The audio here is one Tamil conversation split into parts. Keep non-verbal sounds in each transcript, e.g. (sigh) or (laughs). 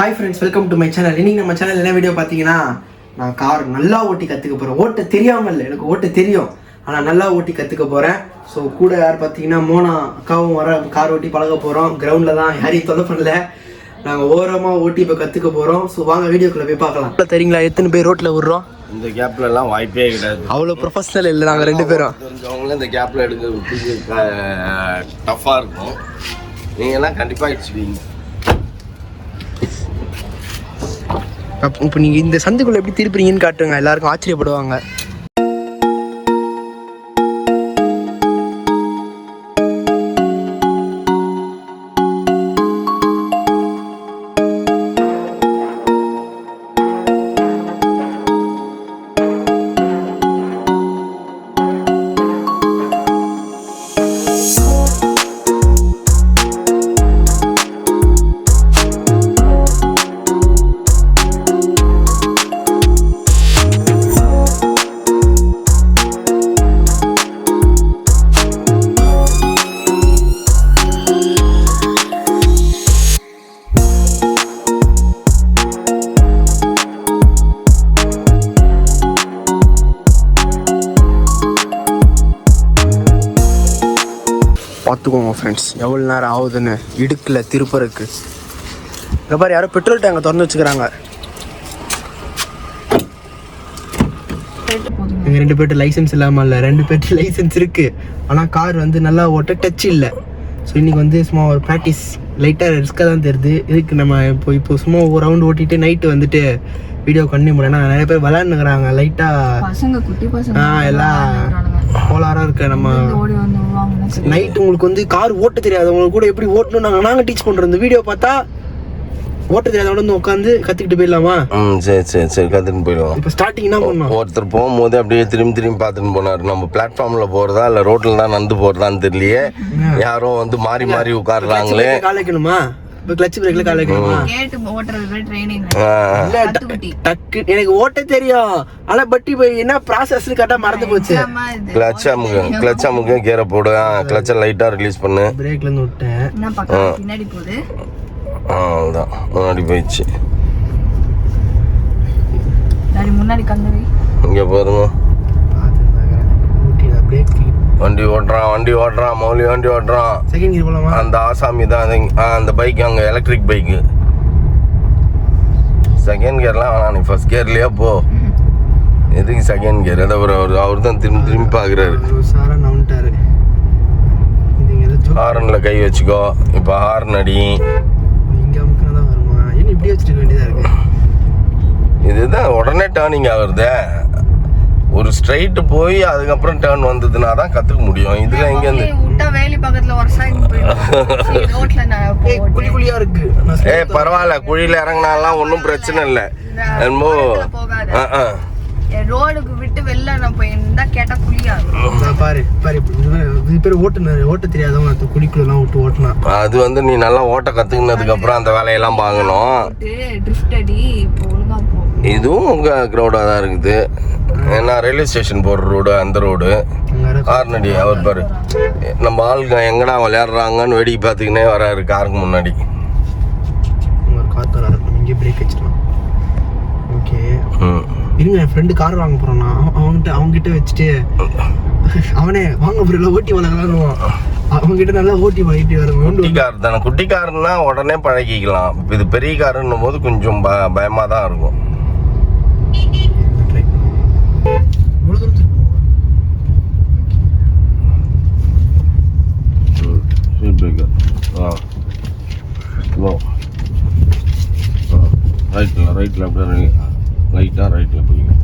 Hi friends welcome to my channel இன்னைக்கு நம்ம சேனல் என்ன வீடியோ பார்த்தீங்கன்னா நான் கார் நல்லா ஓட்டி கற்றுக்க போகிறேன் ஓட்ட தெரியாமல் இல்லை எனக்கு ஓட்ட தெரியும். ஆனால் நல்லா ஓட்டி கற்றுக்க போகிறேன் ஸோ கூட யார் பார்த்தீங்கன்னா மோனா அக்காவும் வர கார் ஓட்டி பழக போகிறோம் கிரவுண்டில் தான் யாரையும் தொலை பண்ணல. நாங்கள் ஓரமாக ஓட்டி இப்போ கற்றுக்க போகிறோம் ஸோ வாங்க வீடியோக்குள்ளே போய் பார்க்கலாம். தெரியுங்களா எத்தனை பேர் ரோட்டில் விட்றோம் இந்த கேப்ல எல்லாம் வாய்ப்பே கிடையாது. அவ்வளோ ப்ரொஃபஷனல் இல்லை நாங்கள் ரெண்டு பேரும். தெரிஞ்சவங்களும் இந்த கேப்ல எடுக்கிறது டஃப்பா இருக்கும். நீங்க எல்லாம் கண்டிப்பா இப்போ நீங்கள் இந்த சந்துக்குள்ளே எப்படி திருப்புறீங்கன்னு காட்டுங்க. எல்லாருக்கும் ஆச்சரியப்படுவாங்க. பார்த்துக்கோங்க ஃப்ரெண்ட்ஸ் எவ்வளோ நேரம் ஆகுதுன்னு இடுக்கில் திருப்பறக்கு இந்த மாதிரி யாரோ பெட்ரோல் டேங்கை திறந்து வச்சுக்கிறாங்க. எங்கள் ரெண்டு பேர்ட்டு லைசன்ஸ் இல்லாமல் இல்லை ரெண்டு பேர்ட்டு லைசன்ஸ் இருக்குது ஆனால் கார் வந்து நல்லா ஓட்ட டச் இல்லை. ஸோ இன்னைக்கு வந்து சும்மா ஒரு ப்ராக்டிஸ் லைட்டாக ரிஸ்க்காக தான் தெரியுது. இதுக்கு நம்ம இப்போ இப்போ சும்மா ஒரு ரவுண்டு ஓட்டிட்டு நைட்டு வந்துட்டு வீடியோ கண்டினியூ பண்ணேன் நிறைய பேர் விளாண்டுக்கிறாங்க லைட்டாக ஆ எல்லாம் கோளாறாக இருக்கு நம்ம நைட் உங்களுக்கு வந்து கார் ஓட்ட தெரியாது உங்களுக்கு கூட எப்படி ஓட்டணும் நாங்கள் நாங்கள் டீச் பண்ணுறோம் இந்த வீடியோ பார்த்தா ஓட்ட தெரியாதவங்க வந்து உட்காந்து கற்றுக்கிட்டு போயிடலாமா? ம் சரி சரி சரி கத்துன்னு போயிடுவோம். இப்போ ஸ்டார்டிங் என்ன பண்ணோம் ஒருத்தர் போகும்போது அப்படியே திரும்பி திரும்பி பார்த்துன்னு போனார். நம்ம பிளாட்ஃபார்ம்ல போறதா இல்ல ரோட்ல தான் நடந்து போறதான்னு தெரியலையே. யாரும் வந்து மாறி மாறி உட்காடுறாங்களே கால் வைக்கணுமா இப்போ கிளச் பிரேக்ல கால் வைக்கணுமா கேட்டு ஓட்டுறது ட்ரைனிங் இல்ல ட- டக்கு எனக்கு ஓட்ட தெரியும். ஆனா பட் இப்போ என்ன ப்ராசஸ்னு கரெக்டாக மறந்து போச்சு. கிளச் அமுக்கு கிளச் அமுக்கு கீரை போடு. கிளச்சை லைட்டா ரிலீஸ் பண்ணு. பிரேக்ல இருந்து விட்டேன். என்ன பக்கம்? பின்னாடி போகுது ஆ, அவ்வளவுதான். முன்னாடி போயிடுச்சு. முன்னாடி கந்தவி இங்க பாருங்க. ஊட்டி பிரேக் வண்டி ஓட்டுறான் வண்டி ஓட்டுறான் மௌலி வண்டி ஓட்டுறான். செகண்ட் கியர் போலாமா? அந்த ஆசாமி தான் அந்த பைக் அங்கே எலக்ட்ரிக் பைக்கு செகண்ட் கியர்லாம் வேணாம் நீ ஃபர்ஸ்ட் கியர்லயே போ. எதுக்கு செகண்ட் கியர் ஏதோ ஒரு அவர் அவர் தான் திரும்பி திரும்பி பார்க்குறாரு ஹார்னில் கை வச்சுக்கோ. இப்போ ஹார்ன் அடி. இதுதான் உடனே டேர்னிங் ஆகுறதே. ஒரு ஸ்ட்ரைட்டு போய் அதுக்கப்புறம் டேர்ன் வந்ததுன்னா தான் கற்றுக்க முடியும். இதில் எங்கேருந்து வேலி பக்கத்துல ஒரு (laughs) குழி குழியா இருக்கு. ஏ பரவாயில்ல குழியில் இறங்கினாலாம் ஒன்றும் பிரச்சனை இல்லை. என்னமோ போகாத. ஆ ஆ. ரோடுக்கு விட்டு வெளில நான் போய் இருந்தா கேட்டா நான் பாரு பாரு இது பாரு, ஓட்டுனர் ஓட்ட தெரியாதவங்க அந்த குழிக்குள்ளலாம் விட்டு ஓட்டினா. அது வந்து நீ நல்லா ஓட்ட கற்றுக்கினதுக்கு அப்புறம் அந்த வேலையெல்லாம் பார்க்கணும் இதுவும் உங்கள் க்ரௌடாக தான் இருக்குது. ஏன்னா ரயில்வே ஸ்டேஷன் போகிற ரோடு அந்த ரோடு கார்னடி அவர் பாரு. நம்ம ஆளுங்க எங்கடா விளையாடுறாங்கன்னு வேடிக்கை பார்த்துக்கினே வராரு காருக்கு முன்னாடி. வர இருக்கும் இங்கே பிரேக் வச்சிடலாம். ஓகே இருங்க என் ஃப்ரெண்டு கார் வாங்க போறான்? நான் அவன்கிட்ட அவன்கிட்ட வச்சுட்டு அவனே வாங்க புரியல ஓட்டி வளர்க்கலான்னு அவன்கிட்ட நல்லா ஓட்டி வாங்கிட்டு வர குட்டி கார் தானே. குட்டி காருன்னா உடனே பழகிக்கலாம். இது பெரிய காருன்னும் போது கொஞ்சம் ப பயமாக தான் இருக்கும். ஸ்லோ ரைட்டில் ரைட்டில் அப்படியே லைட்டாக ரைட்டில் போய்க்க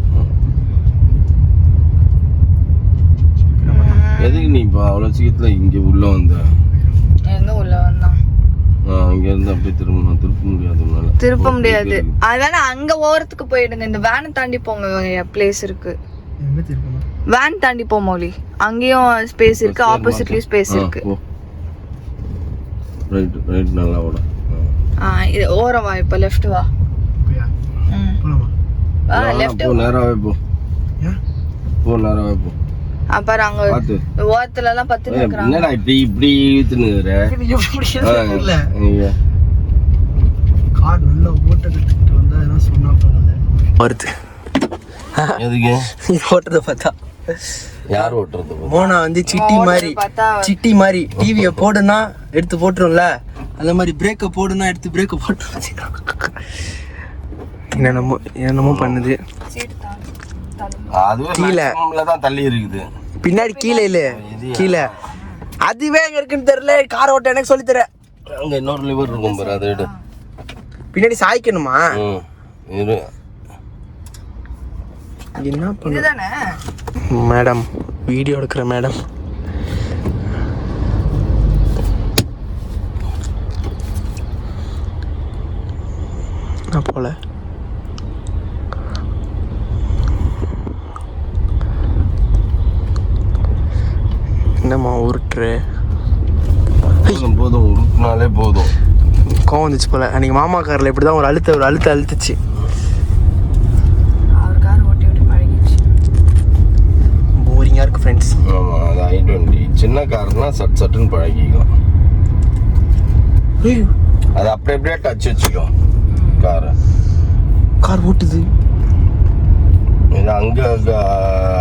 எதுக்கு நீ இப்போ அவ்வளோ சீக்கிரத்தில் இங்கே உள்ளே வந்த? எங்க உள்ள வந்தான்? இங்கேருந்து அப்படியே திரும்ப திருப்ப முடியாது உன்னால. திருப்ப முடியாது. அதனால அங்க ஓரத்துக்கு போயிடுங்க. இந்த வேனை தாண்டி போங்க பிளேஸ் இருக்கு. வேன் தாண்டி போ மௌலி. அங்கேயும் ஸ்பேஸ் இருக்கு. ஆப்போசிட்லயும் ஸ்பேஸ் இருக்கு. ரைட் ரைட் நல்லா ஓட. ஆ, இது ஓரம் வா இப்ப லெஃப்ட் வா. வா லெஃப்ட் போ நேராகவே போ. போ நேராகவே போ. அப்புறம் அங்க ஓரத்துல எல்லாம் பத்து நிக்கிறாங்க என்னடா இப்படி இப்படி தெரியல ஐயா. கார் நல்லா ஓட ஓட்ட கற்றுக்கிட்டு வந்தால் எதனா சொன்னா பரவாயில்ல. வருது. எதுக்கு? ஓட்டுறத பார்த்தா. யார் ஓட்டுறது மோனா வந்து சிட்டி மாதிரி சிட்டி மாதிரி டிவியை போடுனா எடுத்து போட்டுரும்ல? அந்த மாதிரி பிரேக்கை போடுனா எடுத்து பிரேக்கை போட்டுரும் என்னென்னமோ என்னென்னமோ பண்ணுது. கீழே. தான் தள்ளி இருக்குது. பின்னாடி கீழே இல்ல கீழே. அதுவே எங்க இருக்குன்னு தெரியல. கார் ஓட்ட எனக்கு சொல்லி தர. அங்க இன்னொரு லிவர் இருக்கும் பாரு அதை பின்னாடி சாய்க்கணுமா? என்ன பண்ணு இதுதானே? மேடம் வீடியோ எடுக்கிற மேடம். நான் போல. என்னம்மா உருட்டுரு போதும் போதும் உருட்டினாலே போதும். கோவம் வந்துச்சு போல. அன்னைக்கு மாமா காரில் இப்படி தான் ஒரு அழுத்த ஒரு அழுத்த அழுத்துச்சு அவர் கார் ஓட்டி ஓட்டி பழகிடுச்சு போரிங்காக இருக்கு ஃப்ரெண்ட்ஸ் ஆமா அது ஐ டுவெண்ட்டி சின்ன கார்னா சட் சட்டுன்னு பழகிக்கும். அது அப்படி அப்படியே டச் வச்சுக்கும். காரை கார் ஓட்டுது. அங்க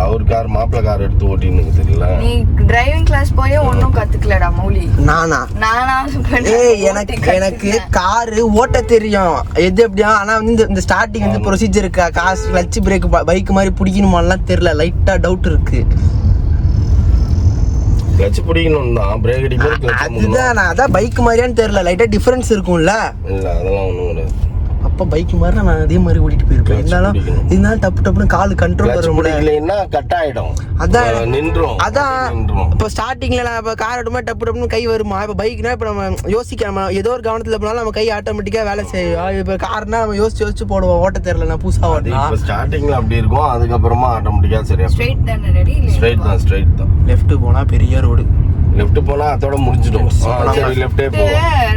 அவர் கார் மாப்பிள்ளை கார் எடுத்து ஓட்டின்னு தெரியல நீ டிரைவிங் கிளாஸ் போய் ஒன்றும் கத்துக்கலடா மௌலி. நானா? நானா? எனக்கு எனக்கு. காரு ஓட்ட தெரியும். எது எப்படியா? ஆனா வந்து இந்த- இந்த ஸ்டார்டிங் வந்து ப்ரொசீஜர் இருக்கா? காசு கிளச் பிரேக் பைக் மாதிரி பிடிக்கணுமாலாம் தெரியல. லைட்டா டவுட் இருக்கு. கிளச் பிடிக்கணும் தான் பிரேக் அடிக்கும் அதுதான் அதான் பைக் மாதிரியான்னு தெரியல. லைட்டா டிஃபரன்ஸ் இருக்கும்ல. இல்ல அதெல்லாம் ஒண்ணும் கிடையாது. அப்ப பைக் மாதிரி நான் அதே மாதிரி ஓட்டிட்டு போயிருப்பேன். இருந்தாலும். இருந்தாலும் டப்பு டப்புன்னு கால் கண்ட்ரோல் கிளச் வரும்ல பிடிக்கலைன்னா கட் ஆயிடும் அதான் நின்றும் அதான். நின்றும் இப்போ ஸ்டார்டிங்ல நான் இப்போ கார் ஓட்டுமா டப்பு டப்புன்னு கை வருமா? இப்போ பைக்னா இப்போ நம்ம யோசிக்க நம்ம ஏதோ ஒரு கவனத்தில் போனாலும் நம்ம கை ஆட்டோமேட்டிக்கா வேலை செய்யும். இப்போ கார்னா நம்ம யோசிச்சு யோசிச்சு போடுவோம். ஓட்ட தெரியல நான் புதுசா அது ஓட்டலாம் இப்ப ஸ்டார்டிங்ல அப்படி இருக்கும். அதுக்கப்புறமா ஆட்டோமேட்டிக்கா சரியா Straight தானே? ஸ்ட்ரைட் தான் ஸ்ட்ரைட் தான். லெஃப்ட் போனா பெரிய ரோடு லெஃப்ட் போனா அதோட முடிஞ்சிடும். சரி லெஃப்டே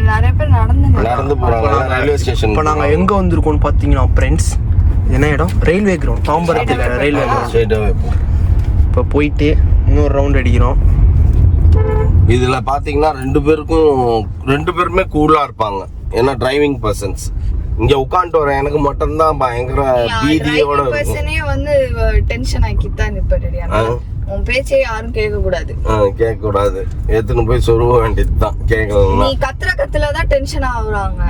நிறைய பேர் நடந்துங்க நடந்து போறாங்க. ரயில்வே ஸ்டேஷன் இப்போ நாங்க எங்க வந்திருக்கோம்னு பார்த்தீங்கன்னா ஃப்ரெண்ட்ஸ் என்ன இடம்? ரயில்வே கிரவுண்ட் தாம்பரத்தில் ரயில்வே கிரவுண்ட் இப்போ போயிட்டு இன்னொரு ரவுண்ட் அடிக்கிறோம். இதுல பாத்தீங்கன்னா ரெண்டு பேருக்கும் ரெண்டு பேருமே கூலா இருப்பாங்க. ஏன்னா டிரைவிங் பர்சன்ஸ் இங்க உட்காந்துட்டு வரேன் எனக்கு மட்டும்தான் பயங்கர பீதியோட வந்து டென்ஷன் ஆக்கித்தான் நிப்பாரு ஆ. உன் பேச்சே யாரும் கேட்க கூடாது கேட்க கூடாது எடுத்துன்னு போய் சொருவ வேண்டியதுதான். கேட்கலன்னா நீ கத்துற கத்துல தான் டென்ஷன் ஆகுறாங்க.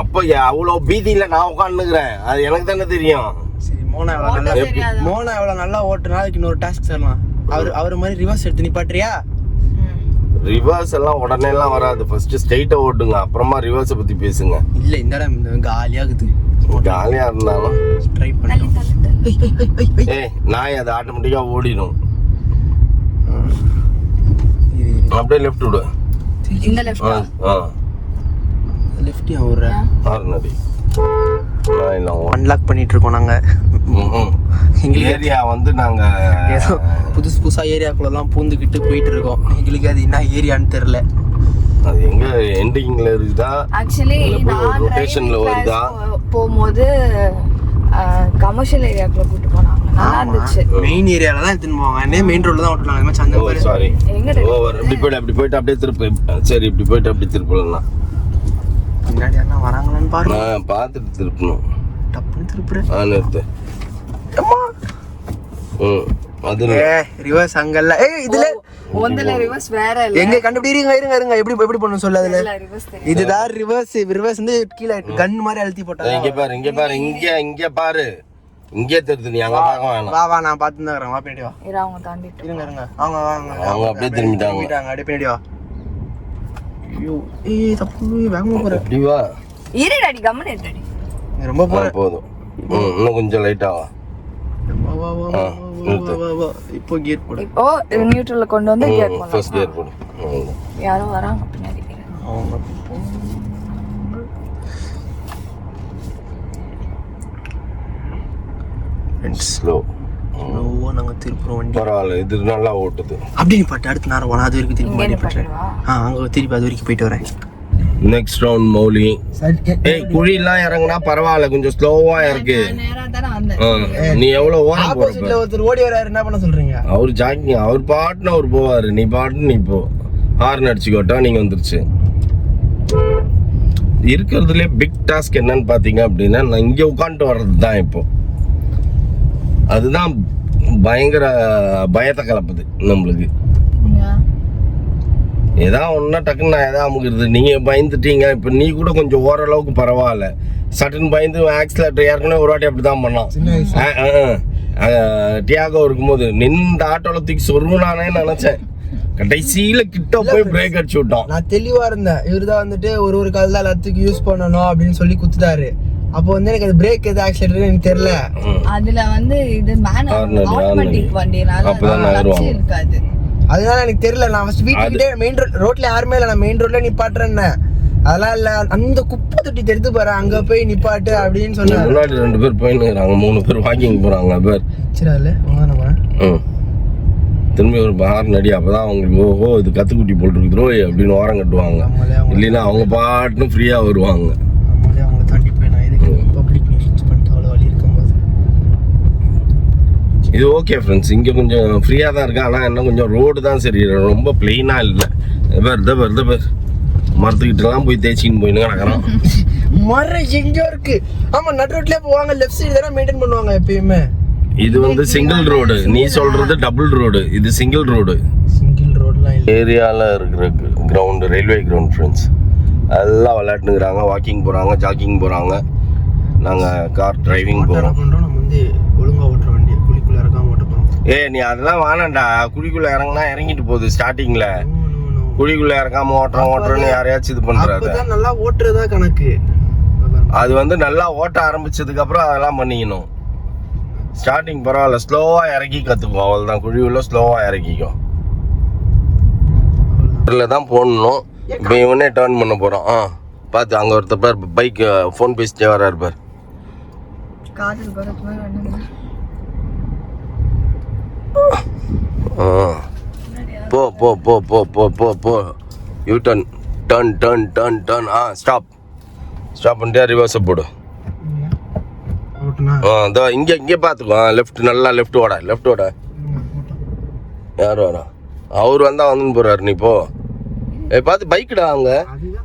அப்ப அவ்வளவு பீதியில நான் உட்காந்துக்கிறேன் அது எனக்கு தானே தெரியும். சரி மோனா? மோனா எவ்வளோ நல்லா ஓட்டுனா அதுக்கு இன்னொரு டாஸ்க் தரலாம். அவர் அவர் மாதிரி ரிவர்ஸ் எடுத்து நிப்பாட்டுறியா. ரிவர்ஸ் எல்லாம் உடனே எல்லாம் வராது. ஃபர்ஸ்ட் ஸ்ட்ரைட்டா ஓட்டுங்க. அப்புறமா ரிவர்ஸை பத்தி பேசுங்க. இல்ல இந்த இடம் இந்த காலியாகுது ஜாலியா இருந்தாலும். ட்ரை தள்ளி ஏய் நாய் அது ஆட்டோமேட்டிக்கா ஓடிடும். அப்படியே லெஃப்ட் விடு. இந்த லெஃப்ட் ஆ? ஆ லெஃப்ட் ஒரு? இல்லை அன்லாக் பண்ணிட்டு இருக்கோம் நாங்க. எங்களுக்கு ஏரியா வந்து நாங்க ஏதோ புதுசு புதுசா ஏரியாக்குள்ளலாம் பூந்துக்கிட்டு போயிட்டு இருக்கோம் எங்களுக்கு அது என்ன ஏரியான்னு தெரியல. அது எங்க எண்டிங்ல இருக்குதா? ஆக்சுவலி நான் டிரைவிங் வருதா? போகும்போது கமர்ஷியல் ஏரியாக்குள்ள கூட்டு இருந்துச்சு மெயின் ஏரியால தான் எடுத்துன்னு போவாங்க. என்ன மெயின் ரோட்ல தான் ஓட்டுனாங்க அது மாதிரி சந்தை பாரு சாரி எங்க ஓவர் இப்படி போயிட்டு அப்படி போயிட்டு அப்படியே திருப்பு. சரி இப்படி போயிட்டு அப்படியே திருப்பலாம். பின்னாடி யாரா வராங்களான்னு நான் பார்த்துட்டு திருப்பணும். டப்புன்னு ஆ நிறுத்து. ம் அது ஏ ரிவர்ஸ் அங்கல்ல ஏய் இதுல. ஒந்துல ரிவர்ஸ் வேற இல்ல. எங்க கண்டுபிடி இருங்க இருங்க எப்படி எப்படி பண்ணணும் சொல்லு அதுல. இதுதான் ரிவர்ஸ் ரிவர்ஸ் வந்து கீழே கன் மாதிரி அழுத்தி போட்டாங்க. இங்க பாரு இங்க பாரு இங்க இங்க பாரு. இங்கே தெரியுது நீ அங்க பார்க்க வேணாம் வா வா நான் பார்த்து தான் வா பின்னாடி வா. இரு அவங்க தாண்டிட்டு இருங்க இருங்க. அவங்க வாங்க அவங்க. அப்படியே திரும்பிட்டாங்க. திரும்பிட்டாங்க. அப்படியே பின்னாடி வா. ஐயோ ஏய் தப்பு வேகமா போற. எப்படி வா. இரு டாடி கம்மன் இரு டாடி நீ ரொம்ப போற. போதும். இன்னும் கொஞ்சம் லைட்டா வா. வா வா வா வா. வா. இப்போ கியர் போடு. இப்போ நியூட்ரல்ல கொண்டு வந்து கியர் ஃபர்ஸ்ட் பண்ணலாம் கியர் போடு. யாரோ வராங்க பின்னாடி. அவங்க ஸ்லோ ஸ்லோவா நாங்க திருப்புறோம் வண்டி. பரவாயில்ல இது நல்லா ஓட்டுது. அப்படி நிப்பாட்டு அடுத்து நேரம் அது வரைக்கும் திருப்பி மாட்டி போட்டுறேன்? ஆ அங்க திருப்பி அது வரைக்கும் போயிட்டு வரேன். Next round Mouli. ஏய் குழிலாம் இறங்குனா பரவாயில்ல கொஞ்சம் ஸ்லோவா இருக்கு. நீ எவ்வளவு ஓரம் ஒருத்தர் ஓடி வராரு என்ன பண்ண சொல்றீங்க? அவர் ஜாக்கிங் அவர் பாட்டுன்னு அவர் போவாரு. நீ பாட்டுன்னு நீ போ. ஹார்ன் அடிச்சுக்கோட்டா நீங்க வந்துருச்சு. இருக்கிறதுலே பிக் டாஸ்க் என்னன்னு பார்த்தீங்க அப்படின்னா நான் இங்கே உட்காந்துட்டு வர்றது தான் இப்போ. அதுதான் பயங்கர பயத்தை கலப்புது நம்மளுக்கு. ஏதா ஒன்றா டக்குன்னு நான் எதா அமுக்கிறது நீங்கள் பயந்துட்டீங்க. இப்போ நீ கூட கொஞ்சம் ஓரளவுக்கு பரவாயில்ல. சட்டுன்னு பயந்து ஆக்சிலேட்டர் ஏற்கனவே ஒரு வாட்டி அப்படி தான் பண்ணான். டியாகோ இருக்கும்போது நின்று ஆட்டோவில் தூக்கி சொருவனானே நினச்சேன். கடைசியில் கிட்ட போய் பிரேக் அடிச்சு விட்டான். நான் தெளிவா இருந்தேன். இவர் தான் வந்துட்டு ஒரு ஒரு கால் தான் எல்லாத்துக்கும் யூஸ் பண்ணணும் அப்படின்னு சொல்லி குத்துட்டாரு. அப்போ வந்து எனக்கு அது பிரேக் எது ஆக்சிலேட்டர் எனக்கு தெரியல. அதுல வந்து இது மேனுவல் ஆட்டோமேட்டிக். வண்டினால நகருவாங்க. இருக்காது அதனால எனக்கு தெரியல. நான் ஃபர்ஸ்ட் வீட்டுக்கிட்டே மெயின் ரோட் ரோட்ல யாருமே இல்லை. நான் மெயின் ரோட்ல நிப்பாட்டுறேன் அதெல்லாம் இல்ல. அந்த குப்பை தொட்டி தெரிந்து பாரு. அங்க போய் நிப்பாட்டு அப்படின்னு சொன்னாரு முன்னாடி ரெண்டு பேர் போயின்னு மூணு பேர் வாக்கிங் போகிறாங்க பேர். சரி அதுல திரும்பி ஒரு பார் நடி. அப்பதான் அவங்களுக்கு ஓஹோ இது கத்துக்குட்டி போல் இருக்குதோ. அப்படின்னு ஓரம் கட்டுவாங்க. இல்லைன்னா அவங்க பாட்டுன்னு ஃப்ரீயாக வருவாங்க நம்மளே அவங்கள தாண்டி போய் நான் இதுக்கு பப்ளிக் நியூஸ் பண்ணிட்டு அவ்வளோ வழி இருக்கும்போது இது ஓகே ஃப்ரெண்ட்ஸ் இங்கே கொஞ்சம் ஃப்ரீயாக தான் இருக்கு. ஆனால் என்ன கொஞ்சம் ரோடு தான் சரி. ரொம்ப பிளெயினாக இல்லை. பேர் இதை பேர் மரத்துக்கிட்டலாம் போய் தேய்ச்சின்னு போயின்னு கிடக்குறான் (laughs) மரம் எங்கேயோ இருக்கு. ஆமா நடு ரோட்லயே போவாங்க. லெஃப்ட் சைடு தானே மெயின்டைன் பண்ணுவாங்க எப்பயுமே. இது வந்து சிங்கிள் ரோடு நீ சொல்றது டபுள் ரோடு இது சிங்கிள் ரோடு சிங்கிள் ரோட்லாம் ஏரியாவில் இருக்கிற கிரவுண்டு ரயில்வே கிரவுண்ட் ஃப்ரெண்ட்ஸ் எல்லாம் விளையாட்டுங்கிறாங்க வாக்கிங் போகிறாங்க ஜாக்கிங் போகிறாங்க நாங்கள் கார் டிரைவிங் போகிறோம் பண்றோம் நம்ம வந்து ஒழுங்கா ஓட்டுற வண்டி குழிக்குள்ள இறக்காம ஓட்ட போறோம் ஏ நீ அதெல்லாம் வேணாம்டா. குழிக்குள்ள இறங்குனா இறங்கிட்டு போகுது ஸ்டார்டிங்ல. குழிக்குள்ள இறங்காம ஓட்டுறோம் ஓட்டுறோன்னு யாரையாச்சும் இது பண்றாரு. நல்லா ஓட்டுறதா கணக்கு. அது வந்து நல்லா ஓட்ட ஆரம்பிச்சதுக்கு அப்புறம் அதெல்லாம் பண்ணிக்கணும். ஸ்டார்டிங் பரவாயில்ல ஸ்லோவா இறக்கி கத்துக்கும். அவ்வளவுதான். குழி உள்ள ஸ்லோவா இறக்கிக்கும் தான் போடணும். இப்போ இவனே டேர்ன் பண்ண போறான். ஆ பார்த்து அங்கே ஒருத்தர் பேர் பைக் ஃபோன் பேசிட்டே வர்றாரு பேர் காதல் பகத் மாதிரி ஒண்ணுங்க. ஆ போ போ போ போ போ போ போ. U turn turn turn turn turn ஆ ஸ்டாப் ஸ்டாப் பண்ணிட்டே ரிவர்ஸை போடு. ஆ இதோ இங்கே இங்கே பார்த்துக்கோ. லெஃப்ட் நல்லா லெஃப்ட் ஓட லெஃப்ட் ஓட. யார் வரா அவர் வந்தா வந்துன்னு போறாரு நீ போ. ஏ பார்த்து பைக்குடா அவங்க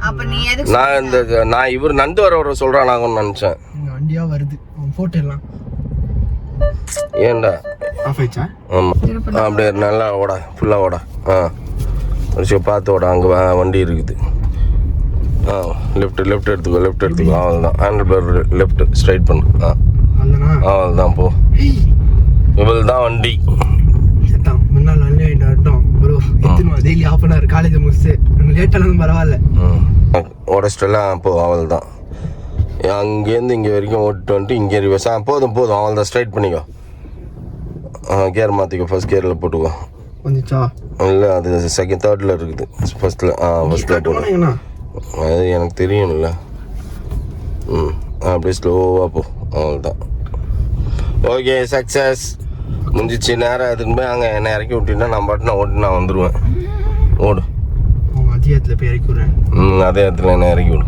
அப்ப நீ எதுக்கு நான் இந்த நான் இவர் நந்து வர வர சொல்கிறான் நாங்கன்னு நினச்சேன். இங்க வண்டியா வருது. அவன் போட்டோ எல்லாம். ஏன்டா? ஆஃப் ஆயிடுச்சா? ஆமாம் அப்படியே நல்லா ஓட ஃபுல்லாக ஓட. ஆ. ஒரு பார்த்து ஓட அங்கே வண்டி இருக்குது. ஆ லெஃப்ட் லெஃப்ட் எடுத்துக்கோ லெஃப்ட் எடுத்துக்கோ அவ்வளோதான் ஹேண்டில் பேர் லெஃப்ட் ஸ்ட்ரைட் பண்ணு. ஆ. அல்லனா அவ்வளோதான் போ. இவள் தான் வண்டி. முன்னாள் நல்ல ஆயிட்டும் ப்ரோ எத்தனை daily half an hour college முடிச்சு லேட்டாலும் பரவாயில்ல. ம். உடச்சிட்டெல்லாம் போ அவள் தான் அங்கேருந்து இங்கே வரைக்கும் ஓட்டு வந்துட்டு இங்கே ரிவர்ஸ் ஆ போதும் போதும். அவள் தான் ஸ்ட்ரைட் பண்ணிக்கோ. ஆ கியர் மாற்றிக்கோ ஃபர்ஸ்ட் கியரில் போட்டுக்கோ. இல்லை அது செகண்ட் தேர்டில் இருக்குது. ஃபர்ஸ்ட்டில் ஆ ஃபர்ஸ்ட்டில் போடு. போனீங்கண்ணா அது எனக்கு தெரியும்ல. ம் அப்படியே ஸ்லோவாக போ. அவ்வளோதான் ஓகே சக்ஸஸ் முடிஞ்சிச்சு. நேரம் அதுக்கு போய் அங்கே என்னை இறக்கி விட்டீங்கன்னா நான் பாட்டு நான் ஓட்டு நான் வந்துடுவேன் ஓடு. அவன் அதிகத்தில் போய் இறக்கி விட்றேன். ம் அதே இடத்துல என்ன இறக்கி விடு.